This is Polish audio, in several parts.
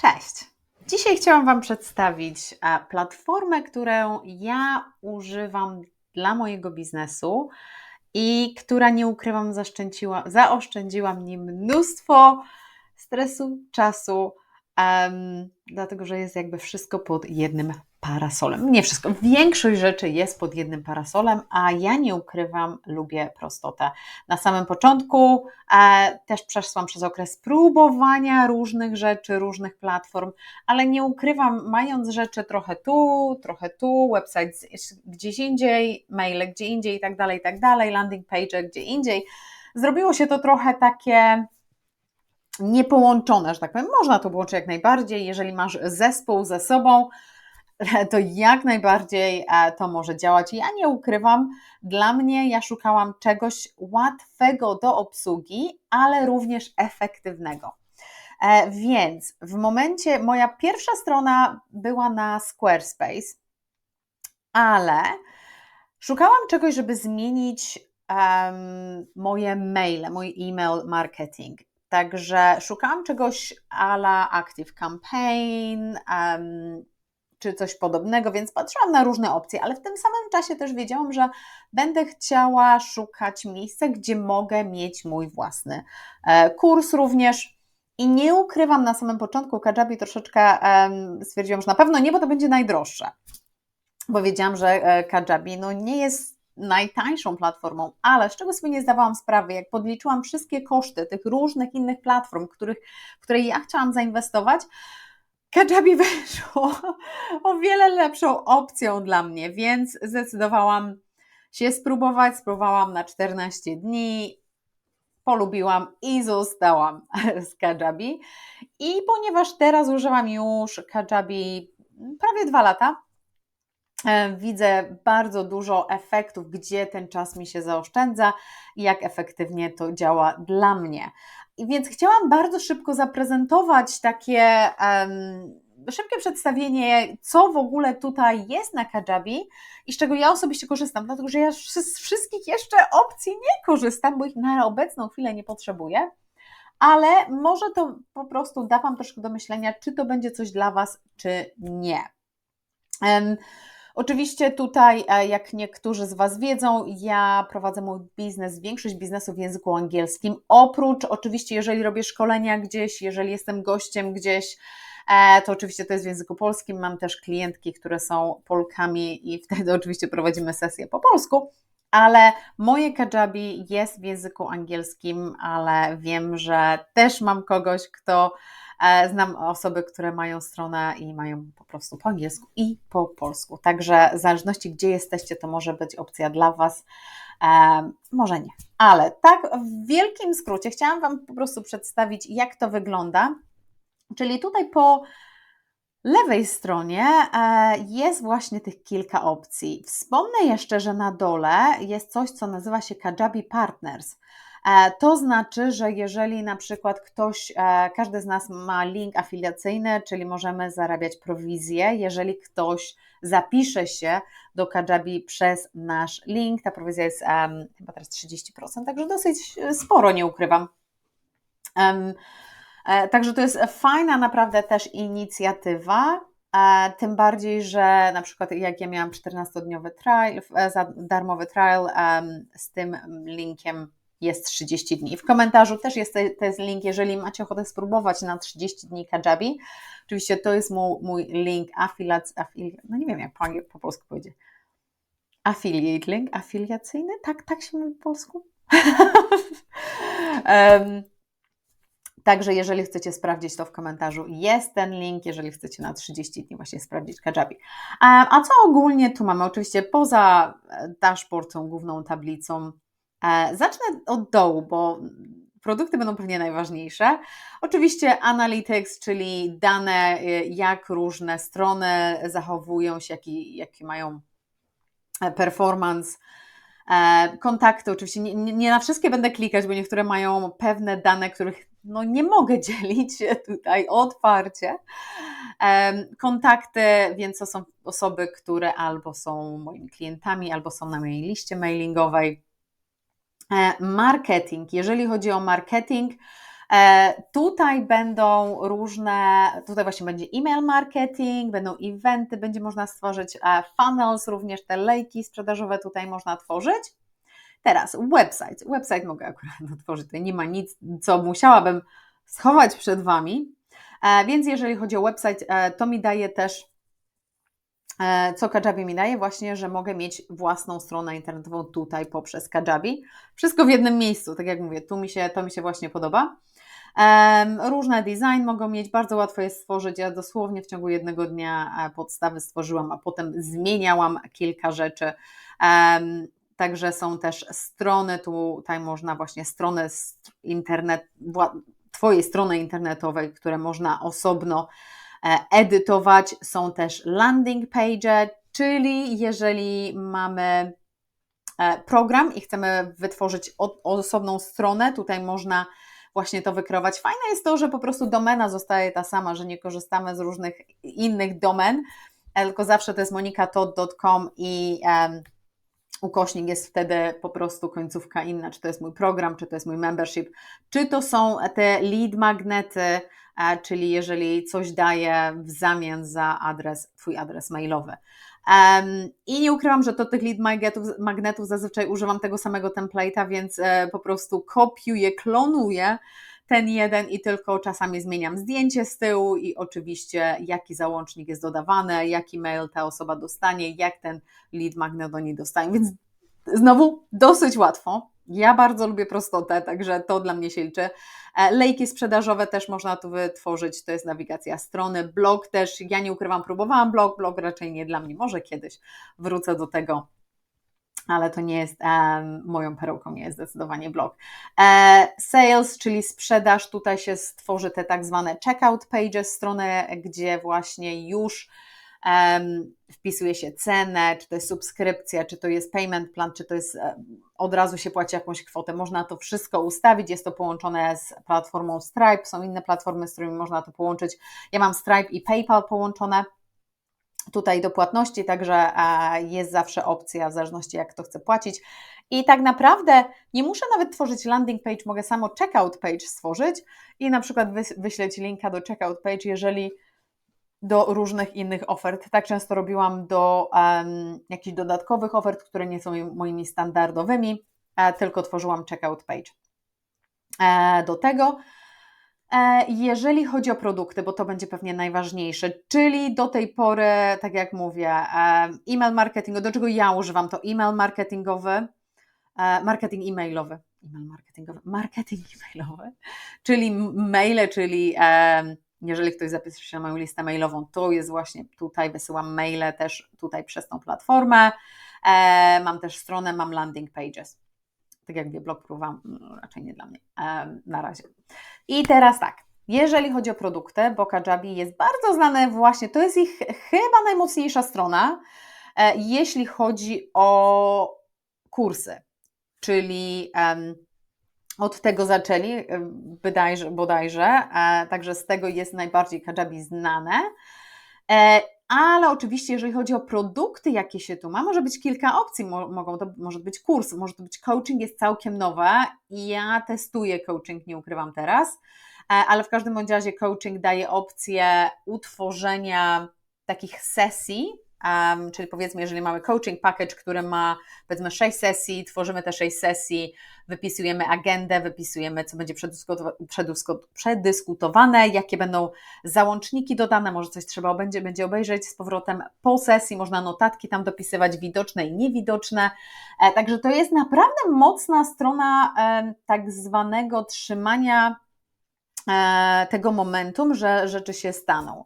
Cześć! Dzisiaj chciałam Wam przedstawić e, platformę, którą ja używam dla mojego biznesu i która nie ukrywam, zaoszczędziła, mnie mnóstwo stresu, czasu, um, dlatego że jest jakby wszystko pod jednym parasolem. Nie wszystko, większość rzeczy jest pod jednym parasolem, a ja nie ukrywam, lubię prostotę. Na samym początku e, też przeszłam przez okres próbowania różnych rzeczy, różnych platform, ale nie ukrywam, mając rzeczy trochę tu, trochę tu, website gdzieś indziej, maile gdzie indziej i tak dalej, i tak dalej, landing page gdzie indziej, zrobiło się to trochę takie niepołączone, że tak powiem. Można to połączyć jak najbardziej, jeżeli masz zespół ze sobą, to jak najbardziej e, to może działać. Ja nie ukrywam, dla mnie ja szukałam czegoś łatwego do obsługi, ale również efektywnego. E, więc w momencie, moja pierwsza strona była na Squarespace, ale szukałam czegoś, żeby zmienić um, moje maile, mój e-mail marketing. Także szukałam czegoś ala Active Campaign, um, czy coś podobnego, więc patrzyłam na różne opcje, ale w tym samym czasie też wiedziałam, że będę chciała szukać miejsca, gdzie mogę mieć mój własny e, kurs również. I nie ukrywam, na samym początku Kajabi troszeczkę stwierdziłam, że na pewno nie, bo to będzie najdroższe. Bo wiedziałam, że e, Kajabi no, nie jest najtańszą platformą, ale z czego sobie nie zdawałam sprawy, jak podliczyłam wszystkie koszty tych różnych innych platform, których, w które ja chciałam zainwestować, Kajabi weszło o wiele lepszą opcją dla mnie, więc zdecydowałam się spróbować. Spróbowałam na 14 dni, polubiłam i zostałam z Kajabi. I ponieważ teraz używam już Kajabi prawie dwa lata, e, widzę bardzo dużo efektów, gdzie ten czas mi się zaoszczędza i jak efektywnie to działa dla mnie. Więc chciałam bardzo szybko zaprezentować takie um, szybkie przedstawienie, co w ogóle tutaj jest na Kajabi i z czego ja osobiście korzystam, dlatego że ja z wszystkich jeszcze opcji nie korzystam, bo ich na obecną chwilę nie potrzebuję, ale może to po prostu da Wam troszkę do myślenia, czy to będzie coś dla Was, czy nie. Um, Oczywiście tutaj, e, jak niektórzy z Was wiedzą, ja prowadzę mój biznes, większość biznesu w języku angielskim. Oprócz, oczywiście, jeżeli robię szkolenia gdzieś, jeżeli jestem gościem gdzieś, e, to oczywiście to jest w języku polskim. Mam też klientki, które są Polkami i wtedy oczywiście prowadzimy sesję po polsku. Ale moje kajabi jest w języku angielskim, ale wiem, że też mam kogoś, kto znam osoby, które mają stronę i mają po prostu po angielsku i po polsku. Także w zależności gdzie jesteście, to może być opcja dla Was. E, może nie, ale tak w wielkim skrócie chciałam Wam po prostu przedstawić, jak to wygląda. Czyli tutaj po lewej stronie e, jest właśnie tych kilka opcji. Wspomnę jeszcze, że na dole jest coś, co nazywa się Kajabi Partners. E, to znaczy, że jeżeli na przykład ktoś, e, każdy z nas ma link afiliacyjny, czyli możemy zarabiać prowizję, jeżeli ktoś zapisze się do Kajabi przez nasz link, ta prowizja jest um, chyba teraz 30%, także dosyć sporo, nie ukrywam. Um, Także to jest fajna naprawdę też inicjatywa, tym bardziej, że na przykład jak ja miałam 14-dniowy trial, darmowy trial z tym linkiem jest 30 dni. W komentarzu też jest ten link, jeżeli macie ochotę spróbować na 30 dni Kajabi. Oczywiście to jest mój, mój link afiliac, afili, no nie wiem jak po, po polsku powiedzieć. Affiliate link, afiliacyjny? Tak, tak się mówi po polsku? um, Także jeżeli chcecie sprawdzić to w komentarzu, jest ten link, jeżeli chcecie na 30 dni właśnie sprawdzić Kajabi. A co ogólnie tu mamy? Oczywiście poza e, dashboard, tą główną tablicą, zacznę od dołu, bo produkty będą pewnie najważniejsze. Oczywiście analytics, czyli dane, y, jak różne strony zachowują się, jaki, jaki mają e, performance. E, kontakty, oczywiście nie, nie, na wszystkie będę klikać, bo niektóre mają pewne dane, których no, nie mogę dzielić tutaj otwarcie. Kontakty, więc to są osoby, które albo są moimi klientami, albo są na mojej liście mailingowej. E, marketing. Jeżeli chodzi o marketing, E, tutaj będą różne, tutaj właśnie będzie e-mail marketing, będą eventy, będzie można stworzyć e, funnels, również te lejki sprzedażowe tutaj można tworzyć. Teraz website. Website mogę akurat otworzyć, tutaj nie ma nic, co musiałabym schować przed Wami. Więc jeżeli chodzi o website, to mi daje też co Kajabi mi daje? Właśnie, że mogę mieć własną stronę internetową tutaj poprzez Kajabi. Wszystko w jednym miejscu, tak jak mówię, tu mi się, to mi się właśnie podoba. Różne design mogą mieć, bardzo łatwo jest stworzyć. Ja dosłownie w ciągu jednego dnia e, podstawy stworzyłam, a potem zmieniałam kilka rzeczy. Także są też strony, tutaj można właśnie strony internet, Twojej strony internetowej, które można osobno e, edytować. Są też landing page, czyli jeżeli mamy e, program i chcemy wytworzyć osobną stronę, tutaj można właśnie to wykreować. Fajne jest to, że po prostu domena zostaje ta sama, że nie korzystamy z różnych innych domen, e, tylko zawsze to jest monikatod.com i ukośnik jest wtedy po prostu końcówka inna, czy to jest mój program, czy to jest mój membership, czy to są te lead magnety, e, czyli jeżeli coś daję w zamian za adres, Twój adres mailowy. I nie ukrywam, że do tych lead magnetów, magnetów zazwyczaj używam tego samego template'a, więc e, po prostu kopiuję, klonuję ten jeden i tylko czasami zmieniam zdjęcie z tyłu i oczywiście jaki załącznik jest dodawany, jaki mail ta osoba dostanie, jak ten lead magnet do niej dostanie, więc znowu dosyć łatwo. Ja bardzo lubię prostotę, także to dla mnie się liczy. E, lejki sprzedażowe też można tu wytworzyć, to jest nawigacja strony. Blog też, ja nie ukrywam, próbowałam blog, blog raczej nie dla mnie, może kiedyś wrócę do tego ale to nie jest moją perełką, nie jest zdecydowanie blog. E, sales, czyli sprzedaż, tutaj się stworzy te tak zwane checkout pages, strony, gdzie właśnie już wpisuje się cenę, czy to jest subskrypcja, czy to jest payment plan, czy to jest od razu się płaci jakąś kwotę. Można to wszystko ustawić, jest to połączone z platformą Stripe, są inne platformy, z którymi można to połączyć. Ja mam Stripe i PayPal połączone tutaj do płatności, także e, jest zawsze opcja w zależności jak to chcę płacić. I tak naprawdę nie muszę nawet tworzyć landing page, mogę samo checkout page stworzyć i na przykład wyśleć linka do checkout page, jeżeli do różnych innych ofert. Tak często robiłam do um, jakichś dodatkowych ofert, które nie są moimi standardowymi, e, tylko tworzyłam checkout page. E, do tego E, jeżeli chodzi o produkty, bo to będzie pewnie najważniejsze, czyli do tej pory, tak jak mówię, e-mail marketing, do czego ja używam, to e-mail marketingowy, marketing e-mailowy, e-mail marketingowy, marketing e-mailowy, czyli maile, czyli jeżeli ktoś zapisuje się na moją listę mailową, to jest właśnie tutaj, wysyłam maile też tutaj przez tą platformę. Mam też stronę, mam landing pages tak jak wie, blog próbowałam, no, raczej nie dla mnie na razie. I teraz tak, jeżeli chodzi o produkty, bo Kajabi jest bardzo znane właśnie, to jest ich chyba najmocniejsza strona, e, jeśli chodzi o kursy, czyli od tego zaczęli, bodajże, bodajże, e, także z tego jest najbardziej Kajabi znane. E, ale oczywiście, jeżeli chodzi o produkty, jakie się tu ma, może być kilka opcji. Mogą to, może być kurs, może to być coaching, jest całkiem nowe ja testuję coaching, nie ukrywam teraz, e, ale w każdym bądź razie coaching daje opcję utworzenia takich sesji, Um, czyli powiedzmy, jeżeli mamy coaching package, który ma powiedzmy 6 sesji, tworzymy te 6 sesji, wypisujemy agendę, wypisujemy, co będzie przedyskutowane, jakie będą załączniki dodane, może coś trzeba będzie, będzie obejrzeć z powrotem po sesji, można notatki tam dopisywać, widoczne i niewidoczne. E, także to jest naprawdę mocna strona e, tak zwanego trzymania e, tego momentum, że rzeczy się staną.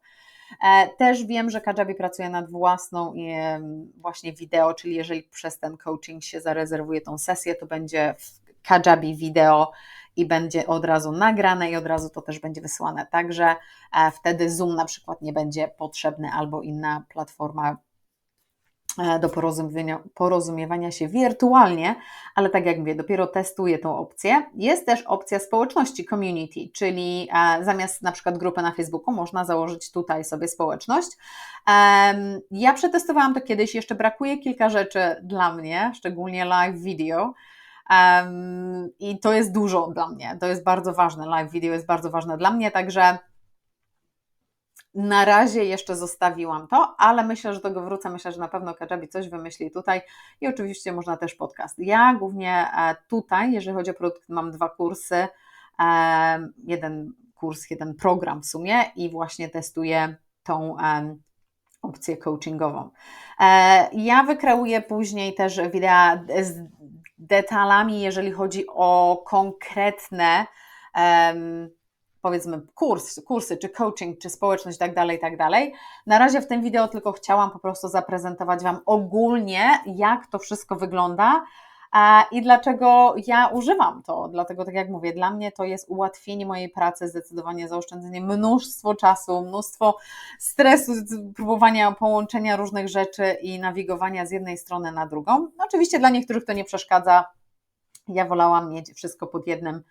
E, też wiem, że Kajabi pracuje nad własną właśnie wideo, czyli jeżeli przez ten coaching się zarezerwuje tą sesję, to będzie w Kajabi wideo i będzie od razu nagrane i od razu to też będzie wysyłane. Także e, wtedy Zoom na przykład nie będzie potrzebny albo inna platforma do porozumiewania, porozumiewania się wirtualnie, ale tak jak mówię, dopiero testuję tą opcję. Jest też opcja społeczności, community, czyli e, zamiast na przykład grupy na Facebooku można założyć tutaj sobie społeczność. Ja przetestowałam to kiedyś, jeszcze brakuje kilka rzeczy dla mnie, szczególnie live video, I to jest dużo dla mnie, to jest bardzo ważne. Live video jest bardzo ważne dla mnie, także na razie jeszcze zostawiłam to, ale myślę, że do tego wrócę. Myślę, że na pewno Kajabi coś wymyśli tutaj i oczywiście można też podcast. Ja głównie e, tutaj, jeżeli chodzi o produkt, mam dwa kursy. E, jeden kurs, jeden program w sumie i właśnie testuję tą opcję coachingową. E, ja wykreuję później też wideo z detalami, jeżeli chodzi o konkretne powiedzmy kurs, kursy, czy coaching, czy społeczność, tak dalej, tak dalej. Na razie w tym wideo tylko chciałam po prostu zaprezentować Wam ogólnie, jak to wszystko wygląda i dlaczego ja używam to. Dlatego, tak jak mówię, dla mnie to jest ułatwienie mojej pracy, zdecydowanie zaoszczędzenie mnóstwo czasu, mnóstwo stresu, próbowania połączenia różnych rzeczy i nawigowania z jednej strony na drugą. No, oczywiście dla niektórych to nie przeszkadza. Ja wolałam mieć wszystko pod jednym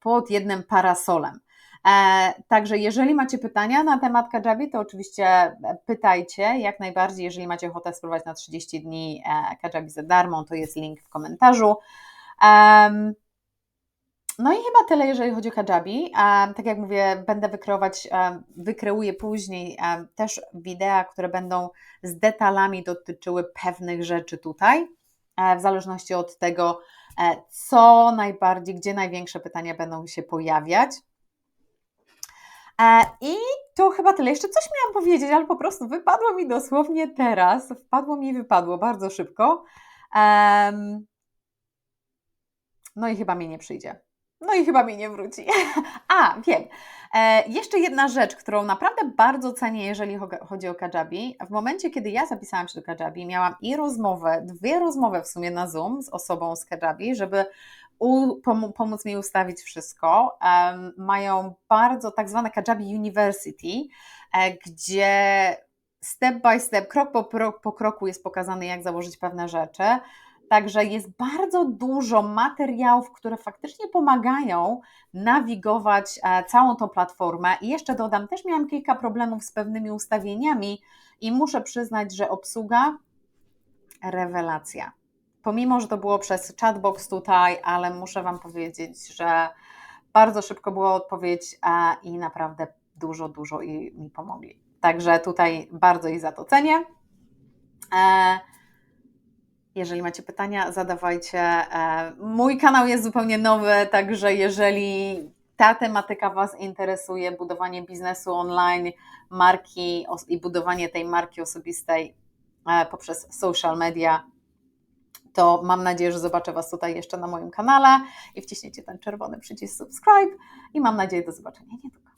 pod jednym parasolem. E, także jeżeli macie pytania na temat Kajabi, to oczywiście pytajcie jak najbardziej. Jeżeli macie ochotę spróbować na 30 dni e, Kajabi za darmo, to jest link w komentarzu. No i chyba tyle, jeżeli chodzi o Kajabi. Tak jak mówię, będę wykreować, wykreuję później też wideo, które będą z detalami dotyczyły pewnych rzeczy tutaj, w zależności od tego, E, co najbardziej, gdzie największe pytania będą się pojawiać. E, I to chyba tyle. Jeszcze coś miałam powiedzieć, ale po prostu wypadło mi dosłownie teraz. Wpadło mi i wypadło bardzo szybko. No i chyba mi nie przyjdzie. No i chyba mi nie wróci. A, wiem. E, jeszcze jedna rzecz, którą naprawdę bardzo cenię, jeżeli chodzi o Kajabi. W momencie, kiedy ja zapisałam się do Kajabi, miałam i rozmowę, dwie rozmowy w sumie na Zoom z osobą z Kajabi, żeby u, pom pomóc mi ustawić wszystko. Mają bardzo tak zwane Kajabi University, e, gdzie step by step, krok po, po kroku jest pokazane, jak założyć pewne rzeczy. Także jest bardzo dużo materiałów, które faktycznie pomagają nawigować e, całą tą platformę. I jeszcze dodam, też miałam kilka problemów z pewnymi ustawieniami i muszę przyznać, że obsługa rewelacja. Pomimo, że to było przez chatbox tutaj, ale muszę Wam powiedzieć, że bardzo szybko była odpowiedź i naprawdę dużo, dużo mi pomogli. Także tutaj bardzo ich za to cenię. E, jeżeli macie pytania, zadawajcie. E, mój kanał jest zupełnie nowy, także jeżeli ta tematyka Was interesuje, budowanie biznesu online, marki i budowanie tej marki osobistej e, poprzez social media, to mam nadzieję, że zobaczę Was tutaj jeszcze na moim kanale i wciśniecie ten czerwony przycisk subscribe i mam nadzieję do zobaczenia niedługo.